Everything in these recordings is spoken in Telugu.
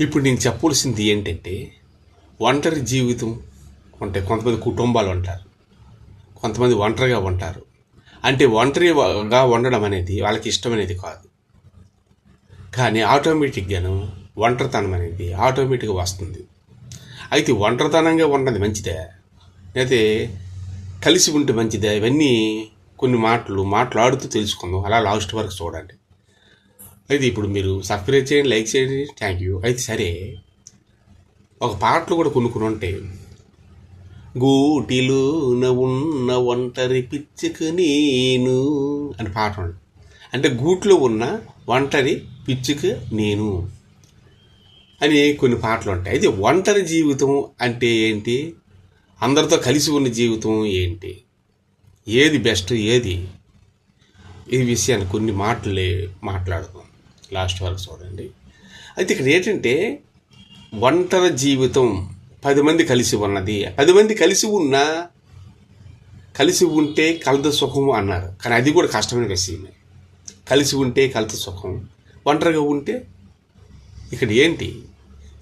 ఇప్పుడు నేను చెప్పవలసింది ఏంటంటే ఒంటరి జీవితం అంటే కొంతమంది కుటుంబాలు ఉంటారు. కొంతమంది ఒంటరిగా ఉంటారు. అంటే ఒంటరిగా ఉండడం అనేది వాళ్ళకి ఇష్టమనేది కాదు. కానీ ఆటోమేటిక్గాను ఒంటరితనం అనేది ఆటోమేటిక్గా వస్తుంది. అయితే ఒంటరితనంగా ఉండదు మంచిదే. అయితే కలిసి ఉంటే మంచిదే. ఇవన్నీ కొన్ని మాటలు మాట్లాడుతూ తెలుసుకుందాం. అలా లాస్ట్ వరకు చూడండి. అయితే ఇప్పుడు మీరు సబ్స్క్రైబ్ చేయండి లైక్ చేయండి థ్యాంక్ యూ. అయితే సరే ఒక పాటలు కూడా కొన్ని కొన్ని ఉంటాయి గూటిలో ఉన్న ఒంటరి పిచ్చుక నేను అని పాట అంటే గూట్లో ఉన్న ఒంటరి పిచ్చుక నేను అని కొన్ని పాటలు ఉంటాయి. అయితే ఒంటరి జీవితం అంటే ఏంటి? అందరితో కలిసి ఉన్న జీవితం ఏంటి? ఏది బెస్ట్ ఏది? ఈ విషయాన్ని కొన్ని మాటలే మాట్లాడదాం. లాస్ట్ వరకు చూడండి. అయితే ఇక్కడ ఏంటంటే ఒంటరి జీవితం పది మంది కలిసి ఉన్నది. పది మంది కలిసి ఉన్నా కలిసి ఉంటే కలత సుఖం అన్నారు. కానీ అది కూడా కష్టమైన విషయమే. కలిసి ఉంటే కలత సుఖం. ఒంటరిగా ఉంటే ఇక్కడ ఏంటి?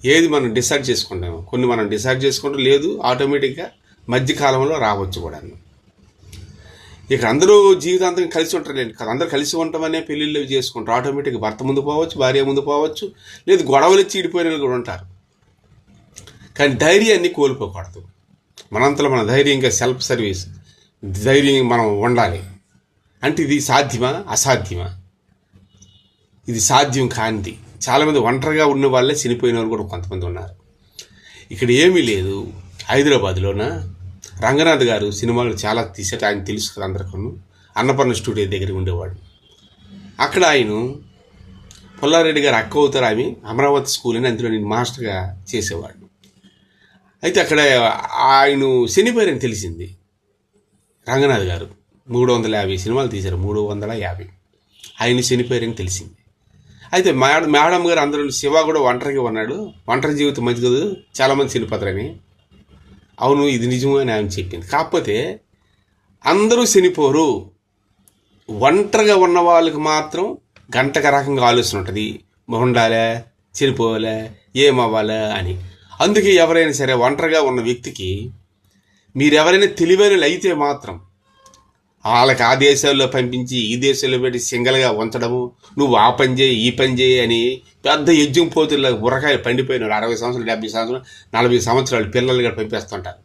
ఏది మనం డిసైడ్ చేసుకుంటాము. కొన్ని మనం డిసైడ్ చేసుకుంటాం లేదు ఆటోమేటిక్గా మధ్యకాలంలో రావచ్చు కూడా ఇక్కడ అందరూ జీవితాంతం కలిసి ఉంటారులేండి. కదా అందరూ కలిసి ఉండటమనే పెళ్ళిళ్ళు చేసుకుంటారు. ఆటోమేటిక్గా భర్త ముందు పోవచ్చు భార్య ముందు పోవచ్చు లేదు గొడవలు చీడిపోయిన వాళ్ళు కూడా ఉంటారు. కానీ ధైర్యాన్ని కోల్పోకూడదు. మనంతలో మన ధైర్యంగా సెల్ఫ్ సర్వీస్ ధైర్యం మనం ఉండాలి. అంటే ఇది సాధ్యమా? అసాధ్యమా? ఇది సాధ్యం కానిది. చాలామంది ఒంటరిగా ఉన్న వాళ్ళే చనిపోయిన వాళ్ళు కూడా కొంతమంది ఉన్నారు. ఇక్కడ ఏమీ లేదు. హైదరాబాద్లోన? రంగనాథ్ గారు సినిమాలు చాలా తీసేట ఆయన తెలుసు కదా అందరికను అన్నపూర్ణ స్టూడియో దగ్గర ఉండేవాడు. అక్కడ ఆయన పుల్లారెడ్డి గారు అక్క అవుతారు ఆమె అమరావతి స్కూల్ అని అందులో నేను మాస్టర్గా చేసేవాడు అయితే అక్కడ ఆయన చనిపోయారని తెలిసింది రంగనాథ్ గారు. మూడు వందల యాభై సినిమాలు తీశారు మూడు వందల యాభై. ఆయన చనిపోయారని తెలిసింది. అయితే మేడం మేడం గారు అందరూ శివ కూడా ఒంటరిగా ఉన్నాడు. ఒంటరి జీవితం మంచి కాదు. చాలామంది చనిపోతారని అవును ఇది నిజము అని ఆయన చెప్పింది. కాకపోతే అందరూ చనిపోరు ఒంటరిగా ఉన్న వాళ్ళకి మాత్రం గంటక రకంగా ఆలోచన ఉంటుంది. ఉండాలే చనిపోవాలే ఏమవ్వాలా అని. అందుకే ఎవరైనా సరే ఒంటరిగా ఉన్న వ్యక్తికి మీరెవరైనా తెలివైన అయితే మాత్రం వాళ్ళకి ఆ దేశాల్లో పంపించి ఈ దేశాల్లో పెట్టి సింగల్గా ఉంచడము. నువ్వు ఆ పని చేయి ఈ పని చేయి అని పెద్ద యజ్ఞం పోతుల్లో ఉరకాయ పండిపోయినాడు అరవై సంవత్సరాలు డెబ్బై సంవత్సరాలు నలభై సంవత్సరాలు పిల్లలు కూడా పంపిస్తుంటారు.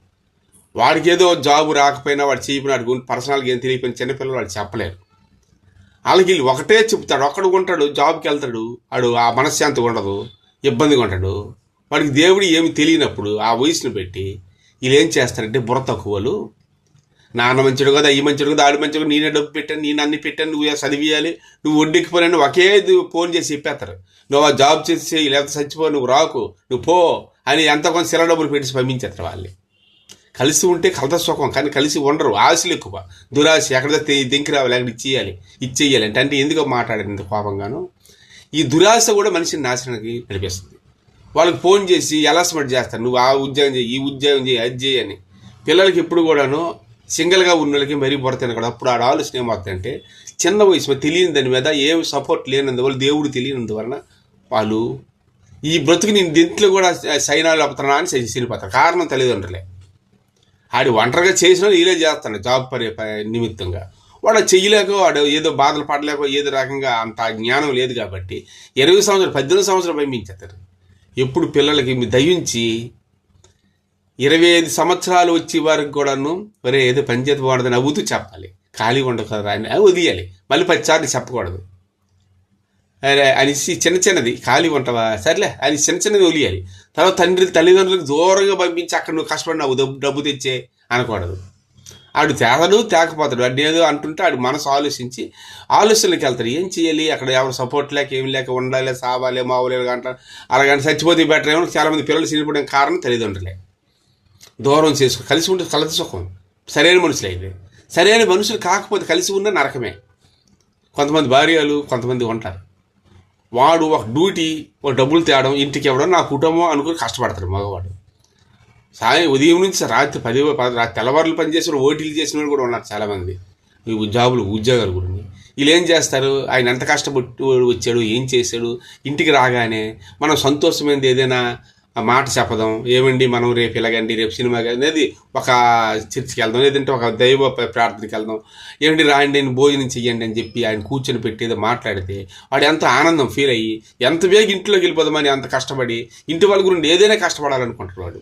వాడికి ఏదో జాబ్ రాకపోయినా వాడు చేయబడినాడు పర్సనల్గా ఏం తెలియకపోయిన చిన్నపిల్లలు వాడు చెప్పలేరు. వాళ్ళకి వీళ్ళు ఒకటే చెప్తాడు ఒక్కడు ఉంటాడు జాబ్కి వెళ్తాడు వాడు ఆ మనశ్శాంతి ఉండదు ఇబ్బందిగా ఉంటాడు. వాడికి దేవుడు ఏమి తెలియనప్పుడు ఆ వయసును పెట్టి వీళ్ళు ఏం చేస్తారంటే బుర్ర తక్కువలు నాన్న మంచిడు కదా ఈ మంచిడు కదా ఆడి మంచిడు నేనే డబ్బు పెట్టాను నేను అన్ని పెట్టాను నువ్వు చదివియాలి నువ్వు వడ్డీకిపోయాను ఒకే ఫోన్ చేసి చెప్పేస్తారు. నువ్వు ఆ జాబ్ చేసి లేకపోతే చచ్చిపో నువ్వు రాకు నువ్వు పో అని ఎంత కొంత సిల డబ్బులు పెట్టి పంపించేస్తారు వాళ్ళని కలిసి ఉంటే కలత సుఖం కానీ కలిసి ఉండరు ఆశలు ఎక్కువ. దురాశ ఎక్కడ దింకి రావాలి అక్కడ ఇచ్చేయాలి ఇచ్చేయాలి అంటే అంటే ఎందుకు మాట్లాడారు ఇంత కోపంగాను? ఈ దురాశ కూడా మనిషిని నాశనానికి నడిపిస్తుంది. వాళ్ళకి ఫోన్ చేసి ఎలాస్మెంట్ చేస్తారు? నువ్వు ఆ ఉద్యోగం చేయి ఈ ఉద్యోగం చేయి అది చేయి అని. పిల్లలకి ఎప్పుడు కూడాను సింగిల్గా ఉన్న వాళ్ళకి మరీ బొడతాను కూడా అప్పుడు ఆడ ఆలోచన ఏమవుతుందంటే చిన్న వయసు మీద తెలియని దాని మీద ఏం సపోర్ట్ లేనందువల్ల దేవుడు తెలియనందువలన వాళ్ళు ఈ బ్రతుకు నేను దీంట్లో కూడా సైనాలు అవుతున్నా అని చనిపోతారు కారణం తల్లిదండ్రులే. ఆడి ఒంటరిగా చేసిన వీలే చేస్తాడు జాబ్ పరి నిమిత్తంగా. వాడు చెయ్యలేక వాడు ఏదో బాధలు పడలేక ఏదో రకంగా అంత జ్ఞానం లేదు కాబట్టి ఇరవై సంవత్సరాలు పద్దెనిమిది సంవత్సరాలు పంపించేస్తారు ఎప్పుడు పిల్లలకి మీ దయించి ఇరవై ఐదు సంవత్సరాలు వచ్చే వారికి కూడాను వరే ఏదో పనిచేతి వాడదని నవ్వుతూ చెప్పాలి. ఖాళీ ఉండదు కదా అని వదియాలి మళ్ళీ పదిసార్లు చెప్పకూడదు. అరే అనేసి చిన్న చిన్నది ఖాళీ ఉంటావా? సర్లే అని చిన్న చిన్నది వదిలేయాలి. తర్వాత తండ్రి తల్లిదండ్రులకు దూరంగా పంపించి అక్కడ నువ్వు కష్టపడినావు డబ్బు డబ్బు తెచ్చే అనకూడదు. ఆడు తేగడు తేకపోతాడు. వాడిని ఏదో అంటుంటే ఆడు మనసు ఆలోచించి ఆలోచనలకు వెళ్తాడు. ఏం చేయాలి? అక్కడ ఎవరు సపోర్ట్ లేక ఏం లేక ఉండాలి సావాలి మావులే అంటారు అలాగంటే చచ్చిపోతే బెటర్ ఏమో. చాలామంది పిల్లలు చనిపోవడం కారణం తల్లిదండ్రులే. దూరం చేసుకో కలిసి ఉంటే కలత సుఖం. సరైన మనుషులైతే సరైన మనుషులు కాకపోతే కలిసి ఉన్న నరకమే. కొంతమంది భార్యలు కొంతమంది ఉంటారు వాడు ఒక డ్యూటీ ఒక డబ్బులు తేవడం ఇంటికి ఇవ్వడం నా కుటుంబం అనుకుని కష్టపడతాడు మగవాడు. సాయం ఉదయం నుంచి రాత్రి పది పది తెల్లవారులు పనిచేసిన ఓటీలు చేసిన వాళ్ళు కూడా ఉన్నారు చాలామంది. ఈ జాబులు ఉద్యోగాలు కూడా వీళ్ళు ఏం చేస్తారు? ఆయన ఎంత కష్టపడి వచ్చాడు ఏం చేశాడు? ఇంటికి రాగానే మనం సంతోషమైనది ఏదైనా మాట చెప్పదాం. ఏమండి మనం రేపు ఇలాగండి రేపు సినిమా అనేది ఒక చర్చికి వెళ్దాం. లేదంటే ఒక దైవ ప్రార్థనకి వెళ్దాం. ఏమండి రాండి నేను భోజనం చెయ్యండి అని చెప్పి ఆయన కూర్చొని పెట్టేది మాట్లాడితే వాడు ఎంత ఆనందం ఫీల్ అయ్యి ఎంత వేగ ఇంట్లోకి వెళ్ళిపోదామని అంత కష్టపడి ఇంటి వాళ్ళ గురించి ఏదైనా కష్టపడాలనుకుంటాడు వాడు.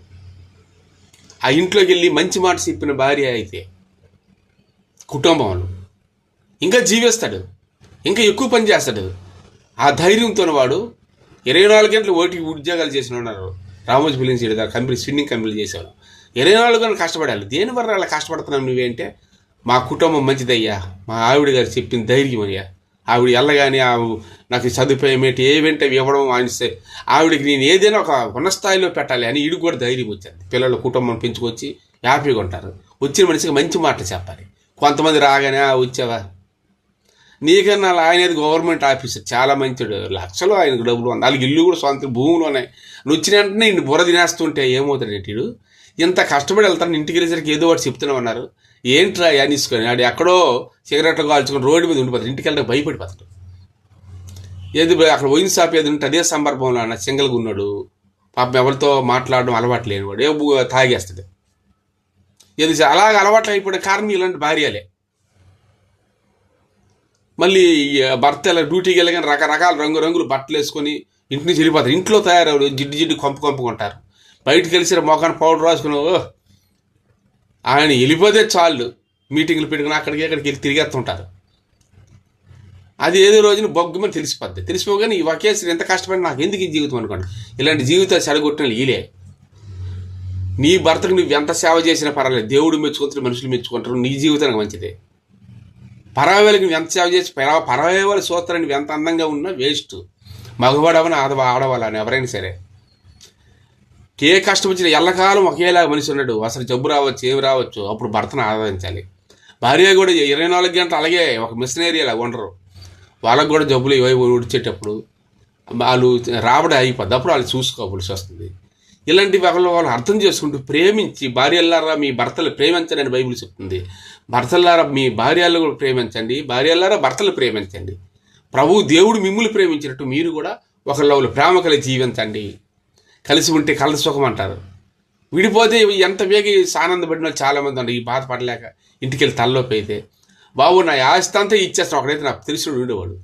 ఆ ఇంట్లోకి వెళ్ళి మంచి మాట చెప్పిన భార్య అయితే కుటుంబంలో ఇంకా జీవిస్తాడు. ఇంకా ఎక్కువ పని చేస్తాడు. ఆ ధైర్యంతో వాడు ఇరవై నాలుగు గంటలు ఓటీ ఉద్యోగాలు చేసిన ఉన్నారు రామోజీ ఫిలిమ్స్ ఇక్కడ కంపెనీ స్విన్నింగ్ కంపెనీలు చేసేవాడు. ఇరవై నాలుగు గంటలు కష్టపడాలి. దేని వల్ల అలా కష్టపడుతున్నావు నువ్వేంటే మా కుటుంబం మంచిదయ్యా. మా ఆవిడ గారు చెప్పిన ధైర్యం అయ్యా. ఆవిడ వెళ్ళగానే ఆ నాకు సదుపాయం ఏంటి ఏవేంటే ఇవ్వడం ఆయన ఆవిడకి నేను ఏదైనా ఒక ఉన్నస్థాయిలో పెట్టాలి అని ఇడు కూడా ధైర్యం వచ్చింది. పిల్లల కుటుంబం పెంచుకొచ్చి హ్యాపీగా ఉంటారు. వచ్చిన మనిషికి మంచి మాట చెప్పాలి. కొంతమంది రాగానే "ఆ, వచ్చావా? నీకన్నా ఆయన ఆయనది గవర్నమెంట్ ఆఫీసర్ చాలా మంచిడు. లక్షలు ఆయనకు డబ్బులు వాళ్ళకి ఇల్లు కూడా సొంత భూములు ఉన్నాయి. నువ్వు వచ్చిన వెంటనే ఇన్ని బుర్ర తినేస్తుంటే ఏమవుతాడు ఇటు ఇంత కష్టపడి వెళ్తాను ఇంటికి వెళ్ళేసరికి ఏదో ఒకటి చెప్తూనే ఉన్నారు. ఏంట్రా యానిసుకొని ఆడు ఎక్కడో సిగరెట్లు కాల్చుకొని రోడ్డు మీద ఉండిపోతాడు. ఇంటికి వెళ్ళడానికి భయపడిపోతాడు. ఏది అక్కడ వైన్ షాప్ ఏది ఉంటే అదే సందర్భంలో అన్న సింగల్గా ఉన్నాడు. పాపం ఎవరితో మాట్లాడడం అలవాటు లేనివాడు. ఏ బు- తాగేస్తాడు ఇది అలాగ అలవాట్లు అయిపోయిన కారణం ఇలాంటి భార్యలే. మళ్ళీ భర్త ఇలా డ్యూటీకి వెళ్ళగానే రకరకాల రంగు రంగులు బట్టలు వేసుకొని ఇంటి నుంచి వెళ్ళిపోతారు. ఇంట్లో తయారవుడు జిడ్డు జిడ్డు కొంపు కొంపుకుంటారు బయటకు వెళ్ళి మొఖాన్ని పౌడర్ రాసుకుని ఆయన వెళ్ళిపోతే చాలు. మీటింగ్లు పెట్టుకుని అక్కడికి అక్కడికి వెళ్ళి తిరిగేస్తుంటారు. అది ఏదో రోజున బొగ్గమని తెలిసిపోద్ది. తెలిసిపోగానే ఈ ఒకేసారి ఎంత కష్టపడి నాకు ఎందుకు ఈ జీవితం అనుకోండి? ఇలాంటి జీవితాలు చెడగొట్టిన ఈలే నీ భర్తకు నువ్వు ఎంత సేవ చేసినా పర్వాలేదు. దేవుడు మెచ్చుకుంటారు మనుషులు మెచ్చుకుంటారు. నీ జీవితానికి మంచిదే. పరావేలకు ఎంత సేవ చేసి పరా పరావేవాళ్ళు సూత్రాన్ని నువ్వు ఎంత అందంగా ఉన్నా వేస్ట్. మగవాడవని ఆడవ ఆడవాళ్ళని ఎవరైనా సరే. ఏ కష్టం వచ్చినా ఎల్లకాలం ఒకేలా మనిషి ఉన్నాడు. అసలు జబ్బు రావచ్చు ఏమి రావచ్చు అప్పుడు భర్తను ఆదరించాలి భార్య కూడా ఇరవై నాలుగు గంటలు అలాగే ఒక మిషనరీ అలా ఉండరు. వాళ్ళకు కూడా జబ్బులు ఇవి ఉడిచేటప్పుడు వాళ్ళు రాబడి అయిపోద్ది. అప్పుడు వాళ్ళు చూసుకోవాల్సి వస్తుంది ఇలాంటి ఒకళ్ళు వాళ్ళు అర్థం చేసుకుంటూ ప్రేమించి భార్యలారా మీ భర్తలు ప్రేమించండి అని బైబిల్ చెప్తుంది. భర్తలారా మీ భార్యలు కూడా ప్రేమించండి భార్యలారా భర్తలు ప్రేమించండి. ప్రభు దేవుడు మిమ్మల్ని ప్రేమించినట్టు మీరు కూడా ఒకళ్ళ ఒకళ్ళు ప్రేమ కలిగి జీవించండి. కలిసి ఉంటే కలసి సుఖం అంటారు. విడిపోతే ఎంత వేగి ఆనందపడిన వాళ్ళు చాలామంది ఉన్నారు. ఈ బాధపడలేక ఇంటికి వెళ్ళి తలలోకి అయితే. బాబు నా ఆస్తి అంతా ఇచ్చేస్తాను. ఒకడైతే నాకు తెలిసి ఉండేవాడు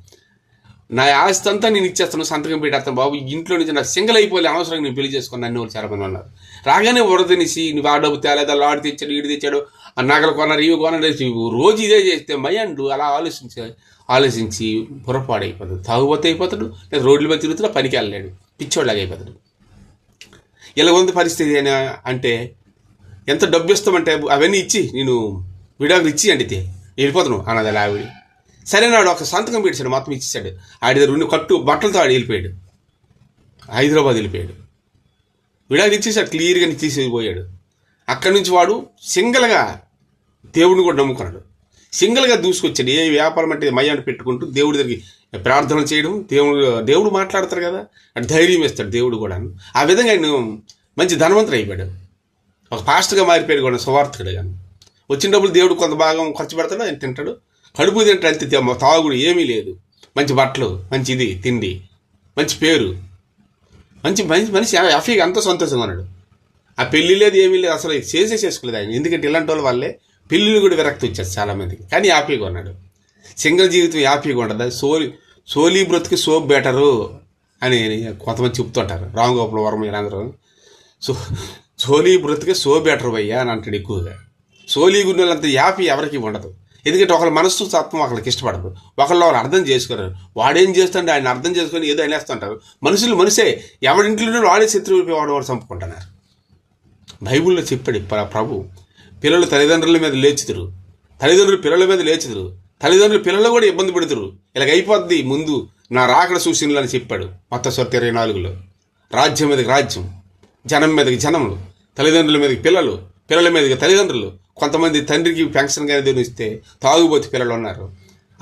నా ఆస్తి అంతా నేను ఇచ్చేస్తాను సంతకం పెట్టేస్తాను బాబు. ఇంట్లో నుంచి నాకు సింగిల్ అయిపోలే అవసరం నేను పెళ్ళి చేసుకుని నన్ను వాళ్ళు చాలా మంది ఉన్నారు రాగానే వరదనిసి నువ్వు ఆ డబ్బు తేలేదు అలా ఆడు తెచ్చాడు ఈడు తెచ్చాడు ఆ నగలు కొన్నారు ఇవి కొన్నారు రోజు ఇదే చేస్తే మయండు అలా ఆలోచించి ఆలోచించి పొరపాడైపోతాడు. తాగుబోతే అయిపోతాడు లేదా రోడ్ల మీద తిరుగుతున్నా పనికి వెళ్ళలేడు. పిచ్చోళ్ళగా అయిపోతాడు. ఇలా ఉంది పరిస్థితి అయినా అంటే ఎంత డబ్బు ఇస్తామంటే అవన్నీ ఇచ్చి నేను విడాకులు ఇచ్చి అండితే వెళ్ళిపోతాను అన్నది అలా ఆవిడ సరే నాడు ఒక సంతకం పెట్టాడు మొత్తం ఇచ్చేసాడు ఆడి దగ్గర రెండు కట్టు బట్టలతో ఆడు వెళ్ళిపోయాడు. హైదరాబాద్ వెళ్ళిపోయాడు. విడాది ఇచ్చేసాడు క్లియర్గా తీసిపోయాడు అక్కడి నుంచి వాడు సింగిల్గా దేవుడిని కూడా నమ్ముకున్నాడు. సింగిల్గా దూసుకొచ్చాడు. ఏ వ్యాపారం అంటే మయ్యాన్ని పెట్టుకుంటూ దేవుడి దగ్గరికి ప్రార్థన చేయడం దేవుడు దేవుడు మాట్లాడతారు కదా అంటే ధైర్యం ఇస్తాడు దేవుడు కూడా ఆ విధంగా ఆయన మంచి ధనవంతుడు అయిపోయాడు. ఒక ఫాస్ట్గా మారిపోయాడు కూడా సువార్థకుడు కానీ వచ్చిన డబ్బులు దేవుడు కొంత భాగం ఖర్చు పెడతాడు ఆయన తింటాడు. కడుపు తింటే తాగుడు ఏమీ లేదు. మంచి బట్టలు మంచి ఇది తిండి మంచి పేరు. మంచి మంచి మనిషి హ్యాపీగా అంత సంతోషంగా ఉన్నాడు ఆ పెళ్ళి లేదు ఏమీ లేదు అసలు చేసే చేసుకోలేదు ఆయన. ఎందుకంటే ఇలాంటి వాళ్ళ వల్లే పెళ్ళిళ్ళు కూడా విరక్తి వచ్చారు చాలామందికి కానీ హ్యాపీగా ఉన్నాడు. సింగిల్ జీవితం హ్యాపీగా ఉండదు. సోలి సోలీ బ్రతికి సోప్ బెటరు అని కొంతమంది చెప్తుంటారు. రామ్ వర్మ వీళ్ళందరూ సో సోలీ బ్రతికి సో బెటర్ భయ్యా అని అంటాడు ఎక్కువగా. సోలీ గుండెలంత హ్యాపీ ఎవరికి ఉండదు. ఎందుకంటే ఒకళ్ళ మనస్సు తత్వం ఒకళ్ళకి ఇష్టపడదు. ఒకళ్ళు వాళ్ళు అర్థం చేసుకోరు వాడేం చేస్తుంటే ఆయన అర్థం చేసుకొని ఏదో అనేస్తుంటారు. మనుషులు మనిషే. ఎవరింట్లో వాడే శత్రువు వాడు వాడు చంపుకుంటున్నారు. బైబిల్లో చెప్పాడు ప్రభు పిల్లలు తల్లిదండ్రుల మీద లేచుదురు తల్లిదండ్రులు పిల్లల మీద లేచుదురు తల్లిదండ్రులు పిల్లలు కూడా ఇబ్బంది పెడుతురు. ఇలాగ అయిపోద్ది ముందు నా రాకడ సూచనలు అని చెప్పాడు మొత్తం సొత్త ఇరవై నాలుగులో. రాజ్యం మీదకి రాజ్యం జనం మీదకి జనములు తల్లిదండ్రుల మీదకి పిల్లలు పిల్లల మీదకి తల్లిదండ్రులు కొంతమంది తండ్రికి పెన్షన్ కానీ ఏదైనా ఇస్తే తాగుబోతు పిల్లలు ఉన్నారు.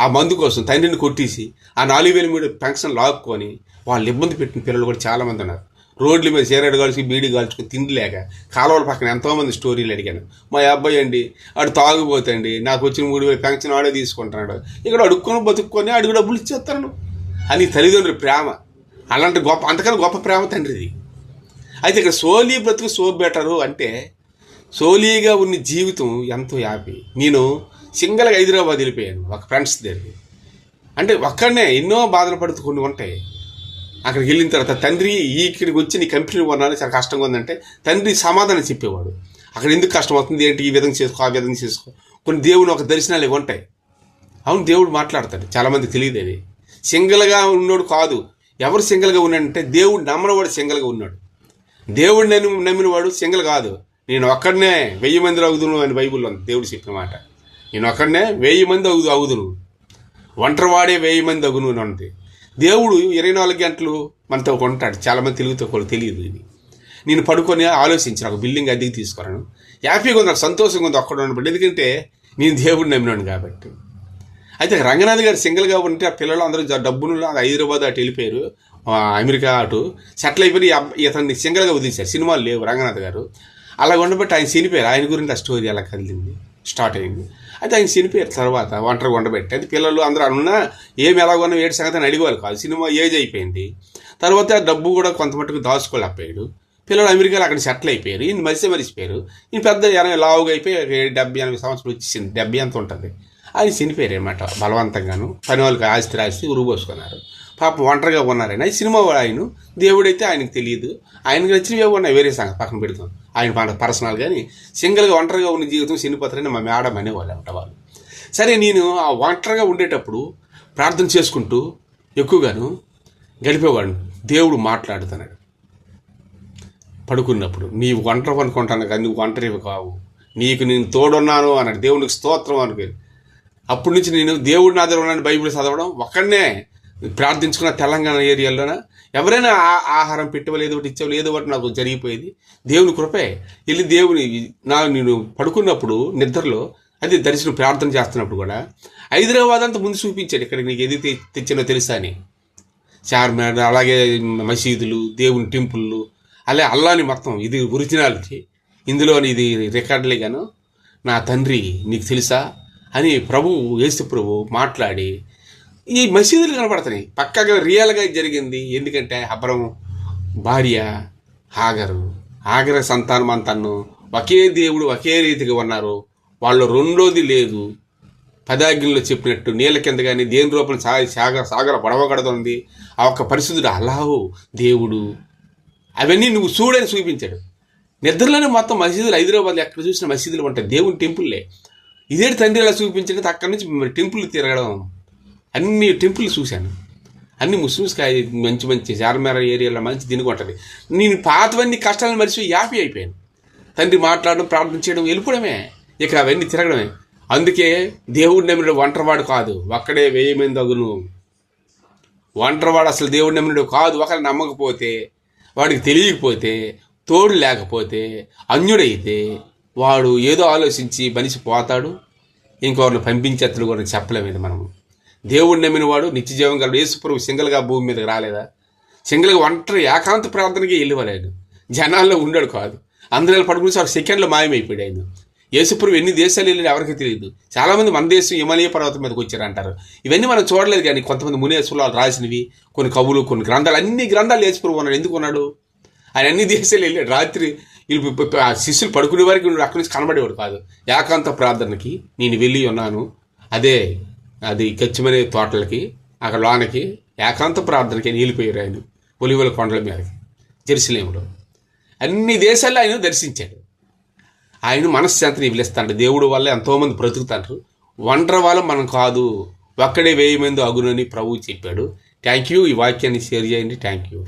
ఆ మందు కోసం తండ్రిని కొట్టేసి ఆ నాలుగు వేల మూడు పెన్షన్ లాక్కొని వాళ్ళు ఇబ్బంది పెట్టిన పిల్లలు కూడా చాలామంది ఉన్నారు. రోడ్ల మీద సిగరెట్ కాల్చి బీడి కాల్చుకుని తిండి లేక కాలువల పక్కన ఎంతోమంది స్టోరీలు అడిగాను. మా అబ్బాయి అండి ఆడు తాగుపోతండి నాకు వచ్చిన మూడు వేలు పెన్షన్ ఆడే తీసుకుంటున్నాడు. ఇక్కడ అడుక్కొని బతుక్కొని అడుగు డబ్బులు ఇచ్చేస్తాను అని తల్లిదండ్రుల ప్రేమ. అలాంటి గొప్ప అంతకన్నా గొప్ప ప్రేమ తండ్రిది. అయితే ఇక్కడ సోలీ బ్రతుకు సో బెటరు అంటే సోలీగా ఉన్న జీవితం ఎంతో హ్యాపీ నేను సింగల్గా హైదరాబాద్ వెళ్ళిపోయాను ఒక ఫ్రెండ్స్ దగ్గరికి. అంటే ఒక్కడనే ఎన్నో బాధలు పడుతూ కొన్ని ఉంటాయి. అక్కడికి వెళ్ళిన తర్వాత తండ్రి ఇక్కడికి వచ్చి నీ కంపెనీ కొనాలి చాలా కష్టంగా ఉందంటే తండ్రి సమాధానం చెప్పేవాడు. అక్కడ ఎందుకు కష్టం అవుతుంది ఏంటి ఈ విధంగా చేసుకో ఆ విధంగా చేసుకో? కొన్ని దేవుని ఒక దర్శనాలు ఇవి ఉంటాయి. అవును దేవుడు మాట్లాడతాడు చాలామంది తెలియదు అది సింగిల్గా ఉన్నాడు కాదు. ఎవరు సింగిల్గా ఉన్నాడంటే దేవుడు నమ్మనవాడు సింగిల్గా ఉన్నాడు. దేవుడు నమ్మినవాడు సింగిల్ కాదు. నేను ఒక్కడనే వెయ్యి మంది అవుదును అని బైబిల్లో ఉంది దేవుడు చెప్పిన మాట. నేను ఒక్కడనే వెయ్యి మంది అవుదు అవుదును ఒంటరి వాడే వెయ్యి మంది అగును అని ఉంది దేవుడు ఇరవై నాలుగు గంటలు మనతో ఉంటాడు. చాలామంది తెలుగుతో కూడా తెలియదు ఇది. నేను పడుకొని ఆలోచించిన ఒక బిల్డింగ్ అద్దెకి తీసుకురాను. హ్యాపీగా ఉంది నాకు సంతోషంగా ఉంది ఒక్కడ ఉండబట్టి ఎందుకంటే నేను దేవుడిని నమ్మినాను కాబట్టి. అయితే రంగనాథ్ గారు సింగిల్గా ఉంటే ఆ పిల్లలు అందరూ డబ్బును హైదరాబాద్ అటు వెళ్ళిపోయారు. అమెరికా అటు. సెటిల్ అయిపోయి ఇతన్ని సింగిల్గా వదిలేశారు. సినిమాలు లేవు రంగనాథ్ గారు. అలా ఉండబట్టి ఆయన చనిపోయారు. ఆయన గురించి ఆ స్టోరీ అలా కదిలింది. స్టార్ట్ అయింది. అయితే ఆయన చనిపోయారు తర్వాత ఒంటరి ఉండబెట్టి అయితే పిల్లలు అందరూ అనున్నా ఏమి ఎలాగొన్నా ఏడు సంగతి అని అడిగేవారు కాదు. సినిమా ఏజ్ అయిపోయింది. తర్వాత డబ్బు కూడా కొంత మటుకు దాచుకోలేకపోయాడు. పిల్లలు అమెరికాలో అక్కడ సెటిల్ అయిపోయారు. ఈయన మరిసే మరిచిపోయారు. ఈయన పెద్ద ఎనభై లావుగా అయిపోయి డెబ్బై ఎనభై సంవత్సరాలు వచ్చేసింది. డెబ్బై అంత ఉంటుంది? ఆయన చనిపోయారు అనమాట బలవంతంగాను. పని వాళ్ళకి ఆస్తి రాసి ఉరుగు పోసుకున్నారు. పాపం ఒంటరిగా ఉన్నారని ఈ సినిమా ఆయన. దేవుడైతే ఆయనకు తెలియదు. ఆయనకు నచ్చినవి ఉన్నాయి వేరే సంగతి పక్కన పెడతాం. ఆయన మన పర్సనల్ కానీ సింగిల్గా ఒంటరిగా ఉన్న జీవితం చనిపోతారని మా మేడం అనేవాళ్ళు అంట వాళ్ళు. సరే నేను ఆ ఒంటరిగా ఉండేటప్పుడు ప్రార్థన చేసుకుంటూ ఎక్కువగాను గడిపేవాడిని. దేవుడు మాట్లాడుతున్నాడు. పడుకున్నప్పుడు నీవు ఒంటరి అనుకుంటాను కానీ నువ్వు ఒంటరివి కావు. నీకు నేను తోడున్నాను అన్నాడు. దేవునికి స్తోత్రం అనుకో అప్పటి నుంచి నేను దేవుడు నా దగ్గర ఉన్నాను బైబిల్ చదవడం ఒక్కడనే ప్రార్థించుకున్న తెలంగాణ ఏరియాలోన ఎవరైనా ఆ- ఆహారం పెట్టవలేదు ఒకటి ఇచ్చేవాళ్ళు ఏదో ఒకటి నాకు జరిగిపోయేది. దేవుని కృపే. వెళ్ళి దేవుని నా నేను పడుకున్నప్పుడు నిద్రలో అది దర్శనం ప్రార్థన చేస్తున్నప్పుడు కూడా హైదరాబాద్ అంతా ముందు చూపించాడు. ఇక్కడ నీకు ఏది తెచ్చానో తెచ్చినో తెలుసా అని. చార్మినార్ అలాగే మసీదులు దేవుని టెంపుళ్ళు అలా అల్లాని మొత్తం ఇది ఒరిజినాలిటీ. ఇందులోని ఇది రికార్డులే గాను నా తండ్రి నీకు తెలుసా అని ప్రభు యేసు ప్రభు మాట్లాడి ఈ మసీదులు కనపడుతున్నాయి పక్కగా రియల్గా జరిగింది. ఎందుకంటే అబ్రహం భార్య హాగరు. హాగర సంతానం అంతను ఒకే దేవుడు ఒకే రీతిగా ఉన్నారు. వాళ్ళు రెండోది లేదు. పదాజ్ఞలో చెప్పినట్టు నీళ్ళ కింద కానీ దేని రూపం సా సాగర సాగర పడవగడుతుంది ఆ ఒక్క పరిశుద్ధుడు అల్లాహు దేవుడు. అవన్నీ నువ్వు చూడని చూపించాడు. నిద్రలోనే మొత్తం మసీదులు హైదరాబాద్లో ఎక్కడ చూసిన మసీదులు ఉంటాయి. దేవుని టెంపుల్లే. ఇదే తండ్రి ఇలా చూపించింది అక్కడి నుంచి టెంపుల్ తిరగడం. అన్ని టెంపుల్ చూశాను. అన్ని ముస్లిమ్స్ మంచి మంచి చార్మేర ఏరియాలో మంచి తినిగి ఉంటుంది నేను పాతవన్నీ కష్టాలను మరిచి యాపీ అయిపోయాను. తండ్రి మాట్లాడడం ప్రార్థన చేయడం వెళ్ళిపోవడమే. ఇక అవన్నీ తిరగడమే. అందుకే దేవుడు నమ్మిన ఒంటరివాడు కాదు. ఒక్కడే వెయ్యి అగును ఒంటరివాడు అసలు దేవుడు నమ్మినడు కాదు. ఒకరు నమ్మకపోతే వాడికి తెలియకపోతే తోడు లేకపోతే అన్యుడైతే వాడు ఏదో ఆలోచించి మనిషి పోతాడు. ఇంకొకరిని పంపించేత్తలు కూడా చెప్పలేము ఇది మనము. దేవుడు నమ్మినవాడు నిత్యజీవం గలడు యేసుప్రభు సింగిల్గా భూమి మీదకి రాలేదా? సింగిల్గా ఒంటరి ఏకాంత ప్రార్థనకి వెళ్ళివ్వలేడు. జనాల్లో ఉండడు కాదు. అందరూ పడుకుని ఒక సెకండ్లో మాయమైపోయాడు. ఆయన యేసుప్రభు ఎన్ని దేశాలు వెళ్ళిన ఎవరికి తెలియదు. చాలామంది మన దేశం హిమాలయ పర్వతం మీదకి వచ్చారు అంటారు ఇవన్నీ మనం చూడలేదు కానీ కొంతమంది మునేశ్వరాలు రాసినవి కొన్ని కవులు కొన్ని గ్రంథాలు అన్ని గ్రంథాలు యేసుప్రభు ఉన్నాడు. ఎందుకు ఉన్నాడు? ఆయన అన్ని దేశాలు వెళ్ళాడు. రాత్రి ఆ శిష్యులు పడుకునే వారికి అక్కడి నుంచి కనబడేవాడు కాదు. ఏకాంత ప్రార్థనకి నేను వెళ్ళి ఉన్నాను. అదే అది గచ్చిమనే తోటలకి అక్కడ లోనకి ఏకాంత ప్రార్థనకి అని ఆయన ఒలివల కొండల మీదకి జెరూసలేంలో అన్ని దేశాల్లో ఆయన దర్శించాడు. ఆయన మనశ్శాంతిని విలుస్తాడు దేవుడు వల్ల ఎంతోమంది బ్రతుకుతారు. ఒంటరి వాళ్ళం మనం కాదు. ఒక్కడే వేయి మంది అగునని ప్రభువు చెప్పాడు. థ్యాంక్ యూ ఈ వాక్యాన్ని షేర్ చేయండి. Thank you